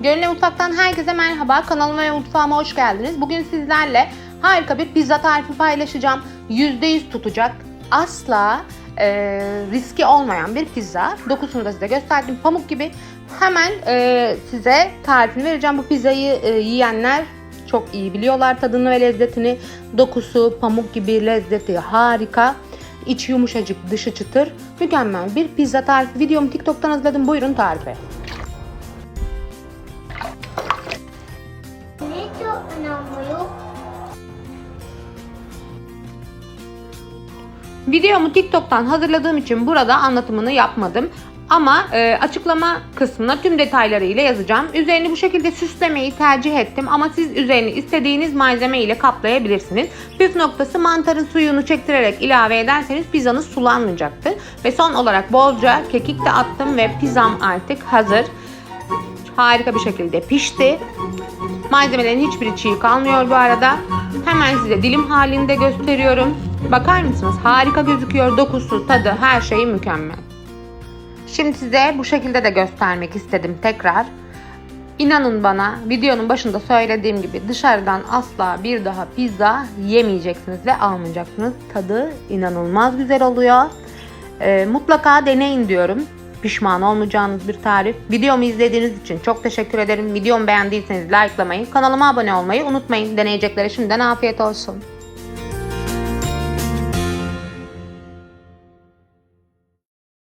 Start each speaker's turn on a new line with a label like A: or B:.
A: Gönüllü Mutfak'tan herkese merhaba. Kanalıma ve mutfağıma hoş geldiniz. Bugün sizlerle harika bir pizza tarifi paylaşacağım. %100 tutacak. Asla e, riski olmayan bir pizza. Dokusunu da size gösterdim. Pamuk gibi. Hemen e, size tarifini vereceğim. Bu pizzayı e, yiyenler çok iyi biliyorlar tadını ve lezzetini. Dokusu pamuk gibi lezzeti harika. İçi yumuşacık, dışı çıtır. Mükemmel bir pizza tarifi. Videomu TikTok'tan hazırladım. Buyurun tarife. Videomu TikTok'tan hazırladığım için burada anlatımını yapmadım. Ama e, açıklama kısmına tüm detaylarıyla yazacağım. Üzerini bu şekilde süslemeyi tercih ettim ama siz üzerini istediğiniz malzeme ile kaplayabilirsiniz. Püf noktası mantarın suyunu çektirerek ilave ederseniz pizzanız sulanmayacaktır. Ve son olarak bolca kekik de attım ve pizzam artık hazır. Harika bir şekilde pişti. Malzemelerin hiçbiri çiğ kalmıyor bu arada. Hemen size dilim halinde gösteriyorum. Bakar mısınız? Harika gözüküyor. Dokusu, tadı, her şeyi mükemmel. Şimdi size bu şekilde de göstermek istedim tekrar. İnanın bana videonun başında söylediğim gibi dışarıdan asla bir daha pizza yemeyeceksiniz ve almayacaksınız. Tadı inanılmaz güzel oluyor. Ee, mutlaka deneyin diyorum. Pişman olmayacağınız bir tarif. Videomu izlediğiniz için çok teşekkür ederim. Videomu beğendiyseniz likelamayı, kanalıma abone olmayı unutmayın. Deneyeceklere şimdiden afiyet olsun.